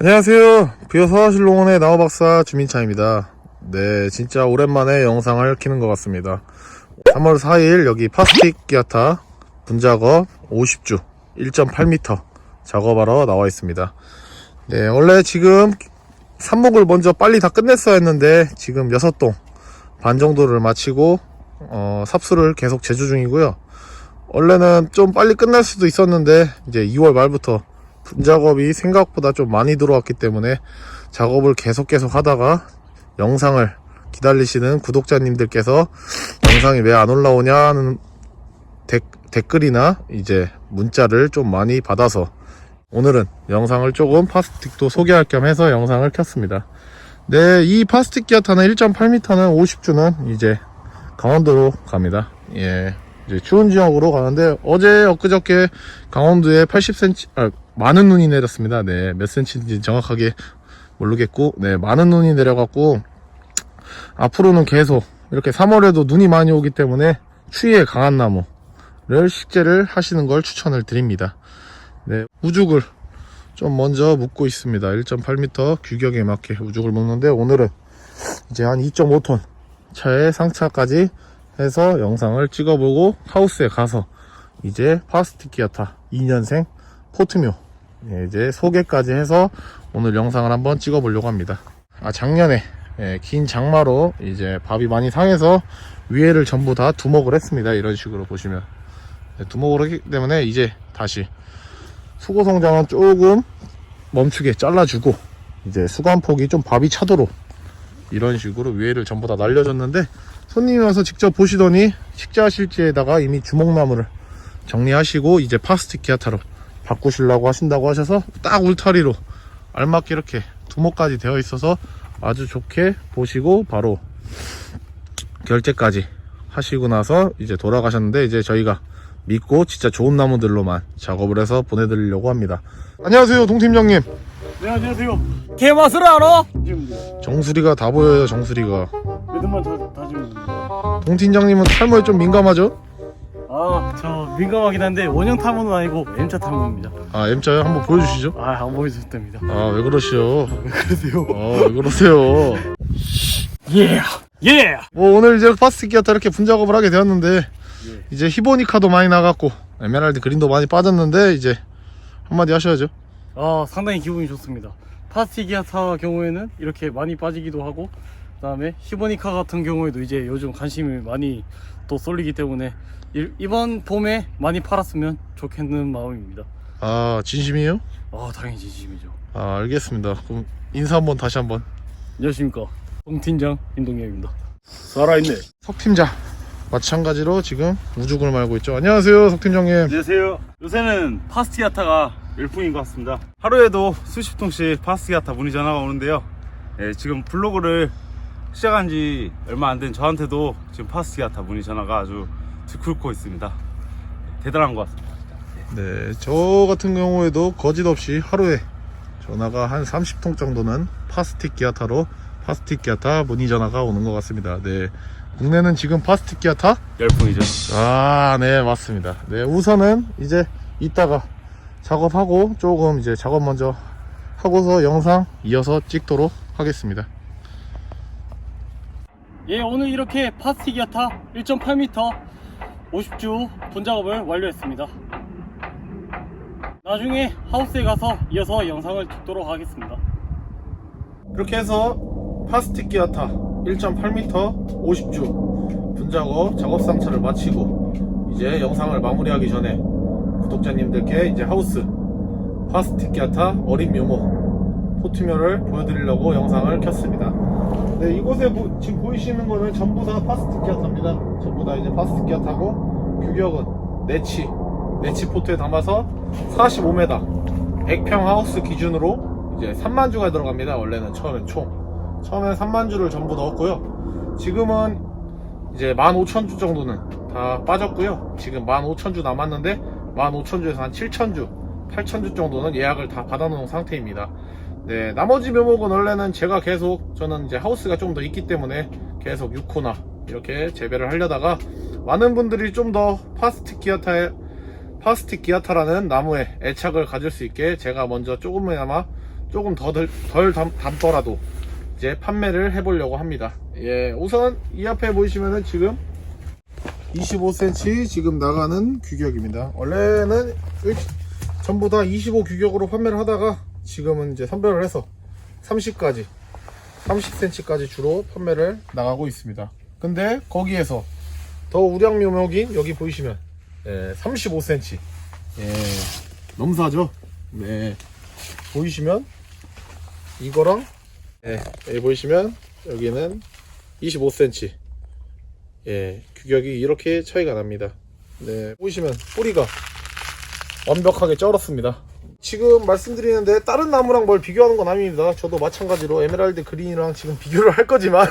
안녕하세요. 비어서실롱원의 나우박사 주민차입니다. 네, 진짜 오랜만에 영상을 키는 것 같습니다. 3월 4일 여기 파스틱 기아타 분작업 50주 1.8m 작업하러 나와 있습니다. 네, 원래 지금 삽목을 먼저 빨리 다 끝냈어야 했는데 지금 6동 반 정도를 마치고 어, 삽수를 계속 제조 중이고요. 원래는 좀 빨리 끝날 수도 있었는데 이제 2월 말부터 분작업이 생각보다 좀 많이 들어왔기 때문에 작업을 계속 계속 하다가 영상을 기다리시는 구독자님들께서 영상이 왜 안 올라오냐는 댓- 댓글이나 이제 문자를 좀 많이 받아서 오늘은 영상을 조금 파스틱도 소개할 겸 해서 영상을 켰습니다. 네, 이 파스틱 기아 타는 1.8m는 50주는 이제 강원도로 갑니다. 예. 이제 추운 지역으로 가는데 어제 엊그저께 강원도에 80cm 아, 많은 눈이 내렸습니다. 네, 몇 cm인지 정확하게 모르겠고 네, 많은 눈이 내려갖고 앞으로는 계속 이렇게 3월에도 눈이 많이 오기 때문에 추위에 강한 나무를 식재를 하시는 걸 추천을 드립니다. 네, 우죽을 좀 먼저 묶고 있습니다. 1.8m 규격에 맞게 우죽을 묶는데 오늘은 이제 한 2.5톤 차에 상차까지 해서 영상을 찍어보고 하우스에 가서 이제 파스틱 기아타 2년생 포트묘 예, 이제 소개까지 해서 오늘 영상을 한번 찍어 보려고 합니다. 아 작년에 예, 긴 장마로 이제 밥이 많이 상해서 위에를 전부 다 두목을 했습니다. 이런 식으로 보시면 네, 두목을 했기 때문에 이제 다시 수고 성장은 조금 멈추게 잘라주고 이제 수관폭이 좀 밥이 차도록 이런 식으로 위에를 전부 다 날려줬는데 손님이 와서 직접 보시더니 식자실지에다가 이미 주목나무를 정리하시고 이제 파스틱 기아타로 바꾸시려고 하신다고 하셔서 딱 울타리로 알맞게 이렇게 두목까지 되어 있어서 아주 좋게 보시고 바로 결제까지 하시고 나서 이제 돌아가셨는데 이제 저희가 믿고 진짜 좋은 나무들로만 작업을 해서 보내드리려고 합니다. 안녕하세요 동팀장님. 네 안녕하세요 개 맛을 알아? 지금 정수리가 다 보여요 정수리가. 믿음만 다, 다지면 됩니다 동팀장님은 탈모에 좀 민감하죠? 아 저 민감하긴 한데 원형 탐험은 아니고 M자 탐험입니다 아 M자요? 한번 보여주시죠. 아 안 보여줬답니다 아 왜 그러시오? 왜 그러세요? 어왜 그러세요? 예! 예! 뭐 오늘 이제 파스틱 기아타 이렇게 분작업을 하게 되었는데 예. 이제 히보니카도 많이 나갔고 에메랄드 그린도 많이 빠졌는데 이제 한마디 하셔야죠. 아 상당히 기분이 좋습니다 파스티기아타 경우에는 이렇게 많이 빠지기도 하고 그 다음에 히보니카 같은 경우에도 이제 요즘 관심이 많이 또 쏠리기 때문에 이- 이번 봄에 많이 팔았으면 좋겠는 마음입니다 아 진심이에요? 아 당연히 진심이죠 아 알겠습니다. 그럼 인사 한번 다시 한번. 안녕하십니까 홍팀장 임동엽입니다 살아있네 석 팀장 마찬가지로 지금 우죽을 말고 있죠. 안녕하세요 석 팀장님. 안녕하세요. 요새는 파스티아타가 열풍인 것 같습니다. 하루에도 수십 통씩 파스티아타 문의 전화가 오는데요. 예, 지금 블로그를 시작한 지 얼마 안 된 저한테도 지금 파스티아타 문의 전화가 아주 들끓고 있습니다. 대단한 것 같습니다. 네, 저 같은 경우에도 거짓 없이 하루에 전화가 한 30통 정도는 파스틱 기아타로 파스틱 기아타 문의 전화가 오는 것 같습니다. 네. 국내는 지금 파스틱 기아타? 열풍이죠. 아, 네, 맞습니다. 네, 우선은 이제 이따가 작업하고 조금 이제 작업 먼저 하고서 영상 이어서 찍도록 하겠습니다. 예, 오늘 이렇게 파스티기아타 1.8m 50주 분작업을 완료했습니다. 나중에 하우스에 가서 이어서 영상을 찍도록 하겠습니다. 이렇게 해서 파스틱 기아타 1.8m 50주 분작업 작업 상차를 마치고 이제 영상을 마무리하기 전에 구독자님들께 이제 하우스 파스틱 기아타 어린 묘모 포트묘를 보여드리려고 영상을 켰습니다. 네, 이곳에 보- 지금 보이시는 거는 전부 다 파스틱 기아타입니다. 전부 다 이제 파스틱 기아타고 규격은 네치 네치 포트에 담아서 45m 100평 하우스 기준으로 이제 3만 주가 들어갑니다. 원래는 처음엔 총 처음엔 3만 주를 전부 넣었고요. 지금은 이제 15,000주 정도는 다 빠졌고요. 지금 15,000주 남았는데 15,000주에서 한 7,000주, 8,000주 정도는 예약을 다 받아놓은 상태입니다. 네, 나머지 묘목은 원래는 제가 계속 저는 이제 하우스가 좀 더 있기 때문에 계속 6호나 이렇게 재배를 하려다가 많은 분들이 좀 더 파스틱 기아타에 파스틱 기아타라는 나무에 애착을 가질 수 있게 제가 먼저 조금이나마 조금 더 덜, 담더라도 이제 판매를 해보려고 합니다. 예, 우선 이 앞에 보시면은 지금 25cm 지금 나가는 규격입니다. 원래는 일- 전부 다 25 규격으로 판매를 하다가 지금은 이제 선별을 해서 30까지 30cm까지 주로 판매를 나가고 있습니다. 근데 거기에서 더 우량 묘목인 여기 보이시면 예, 35cm 예, 넘사죠? 네 보이시면 이거랑 예, 여기 보이시면 여기는 25cm 예, 규격이 이렇게 차이가 납니다. 네, 보시면 뿌리가 완벽하게 쩔었습니다. 지금 말씀드리는데 다른 나무랑 뭘 비교하는 건 아닙니다. 저도 마찬가지로 에메랄드 그린이랑 지금 비교를 할 거지만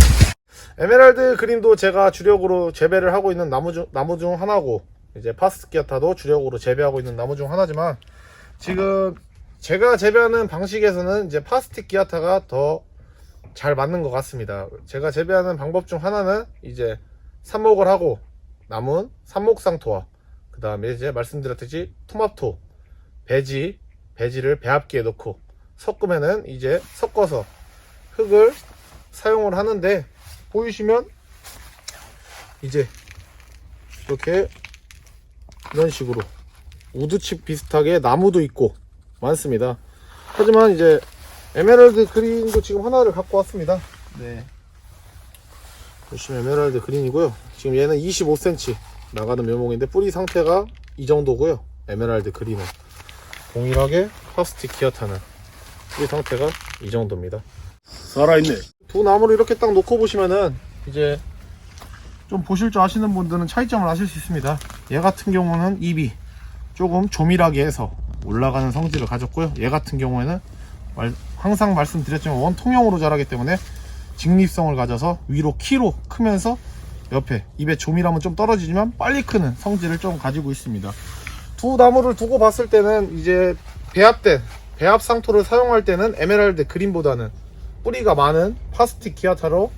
에메랄드 그린도 제가 주력으로 재배를 하고 있는 나무 중, 나무 중 하나고 이제 파스키아타도 주력으로 재배하고 있는 나무 중 하나지만 지금 제가 재배하는 방식에서는 이제 파스틱 기아타가 더 잘 맞는 것 같습니다. 제가 재배하는 방법 중 하나는 이제 삽목을 하고 남은 삽목상토와 그 다음에 이제 말씀드렸듯이 토마토, 배지, 배지를 배합기에 넣고 섞으면은 이제 섞어서 흙을 사용을 하는데 보이시면 이제 이렇게 이런 식으로 우드칩 비슷하게 나무도 있고 많습니다. 하지만 이제 에메랄드 그린도 지금 하나를 갖고 왔습니다. 네. 보시면 에메랄드 그린이고요. 지금 얘는 25cm 나가는 묘목인데 뿌리 상태가 이 정도고요. 에메랄드 그린은 동일하게 파스틱 기아타는 뿌리 상태가 이 정도입니다. 살아있네. 두 나무를 이렇게 딱 놓고 보시면은 이제 좀 보실 줄 아시는 분들은 차이점을 아실 수 있습니다. 얘 같은 경우는 잎이 조금 조밀하게 해서 올라가는 성질을 가졌고요. 얘 같은 경우에는 말- 항상 말씀드렸지만 원통형으로 자라기 때문에 직립성을 가져서 위로 키로 크면서 옆에 잎의 조밀함은 좀 떨어지지만 빨리 크는 성질을 좀 가지고 있습니다. 두 나무를 두고 봤을 때는 이제 배합된 배합 상토를 사용할 때는 에메랄드 그린보다는 뿌리가 많은 파스틱 기아타로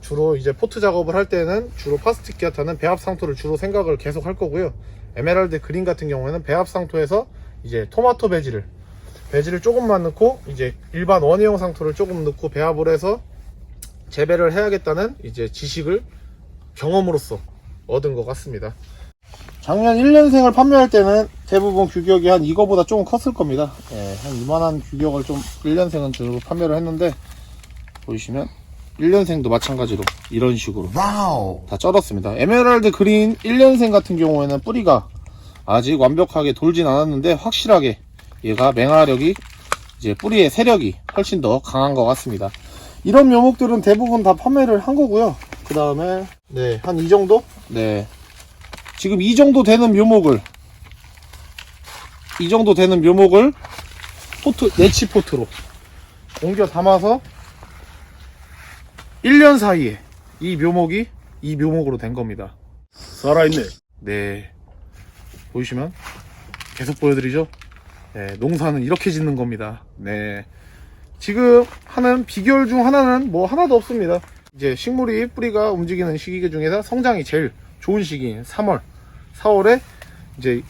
주로 이제 포트 작업을 할 때는 주로 파스틱 기아타는 배합 상토를 주로 생각을 계속 할 거고요. 에메랄드 그린 같은 경우에는 배합 상토에서 이제 토마토 배지를 배지를 조금만 넣고 이제 일반 원형 상토를 조금 넣고 배합을 해서 재배를 해야겠다는 이제 지식을 경험으로서 얻은 것 같습니다. 작년 1년생을 판매할 때는 대부분 규격이 한 이거보다 조금 컸을 겁니다. 예, 한 이만한 규격을 좀 1년생은 주로 판매를 했는데 보이시면 1년생도 마찬가지로 이런 식으로 다 쩔었습니다. 에메랄드 그린 1년생 같은 경우에는 뿌리가 아직 완벽하게 돌진 않았는데 확실하게 얘가 맹화력이 이제 뿌리의 세력이 훨씬 더 강한 것 같습니다. 이런 묘목들은 대부분 다 판매를 한 거고요. 그 다음에 네한 이 정도? 네 지금 이 정도 되는 묘목을 이 정도 되는 묘목을 포트 네치 포트로 옮겨 담아서 1년 사이에 이 묘목이 이 묘목으로 된 겁니다. 살아있네. 네. 보이시면 계속 보여드리죠. 네, 농사는 이렇게 짓는 겁니다. 네. 지금 하는 비결 중 하나는 뭐 하나도 없습니다. 이제 식물이 뿌리가 움직이는 시기 중에서 성장이 제일 좋은 시기인 3월, 4월에 이제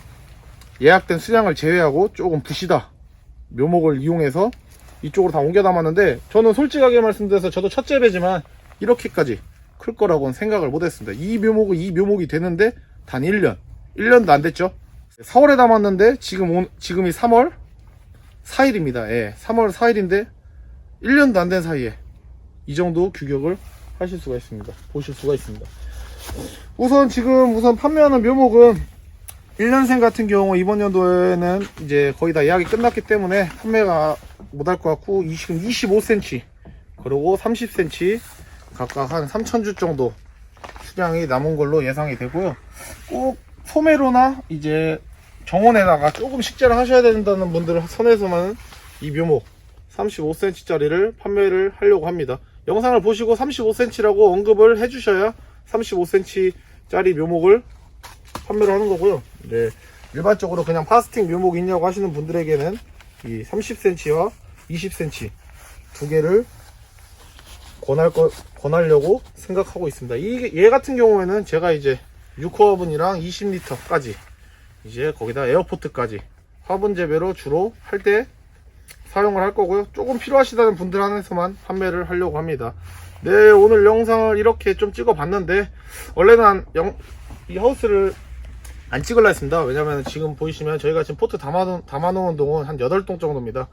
예약된 수량을 제외하고 조금 부시다 묘목을 이용해서 이쪽으로 다 옮겨 담았는데 저는 솔직하게 말씀드려서 저도 첫째 배지만 이렇게까지 클 거라고는 생각을 못 했습니다. 이 묘목은 이 묘목이 되는데 단 1년. 1년도 안 됐죠. 4월에 담았는데 지금 온, 지금이 3월 4일입니다. 예. 3월 4일인데 1년도 안 된 사이에 이 정도 규격을 하실 수가 있습니다. 보실 수가 있습니다. 우선 지금 우선 판매하는 묘목은 1년생 같은 경우 이번 연도에는 이제 거의 다 예약이 끝났기 때문에 판매가 못할 것 같고 이- 지금 25cm 그리고 30cm 각각 한 3,000주 정도 수량이 남은 걸로 예상이 되고요. 꼭 소매로나 이제 정원에다가 조금 식재를 하셔야 된다는 분들 선에서만 이 묘목 35cm짜리를 판매를 하려고 합니다. 영상을 보시고 35cm라고 언급을 해주셔야 35cm짜리 묘목을 판매를 하는 거고요. 네. 일반적으로 그냥 파스틱 묘목이 있냐고 하시는 분들에게는 이 30cm와 20cm 두 개를 권할 거, 권하려고 생각하고 있습니다. 이, 얘 같은 경우에는 제가 이제 6호화분이랑 20리터까지 이제 거기다 에어포트까지 화분 재배로 주로 할 때 사용을 할 거고요. 조금 필요하시다는 분들 한해서만 판매를 하려고 합니다. 네, 오늘 영상을 이렇게 좀 찍어 봤는데, 원래는 한 영, 이 하우스를 안 찍으려 했습니다. 왜냐면 지금 보이시면 저희가 지금 포트 담아놓은, 담아놓은 동은 한 8동 정도입니다.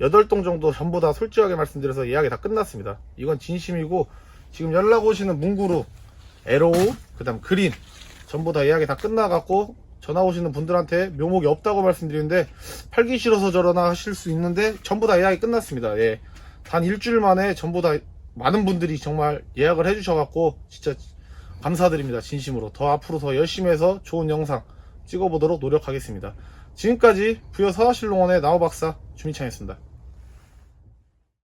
8동 정도 전부 다 솔직하게 말씀드려서 예약이 다 끝났습니다. 이건 진심이고, 지금 연락 오시는 문구루, 에로우, 그 다음 그린, 전부 다 예약이 다 끝나갖고, 전화 오시는 분들한테 묘목이 없다고 말씀드리는데, 팔기 싫어서 저러나 하실 수 있는데, 전부 다 예약이 끝났습니다. 예. 단 일주일 만에 전부 다 많은 분들이 정말 예약을 해주셔갖고, 진짜 감사드립니다. 진심으로. 더 앞으로 더 열심히 해서 좋은 영상 찍어보도록 노력하겠습니다. 지금까지 부여 서하실농원의 나우 박사 주민창이었습니다.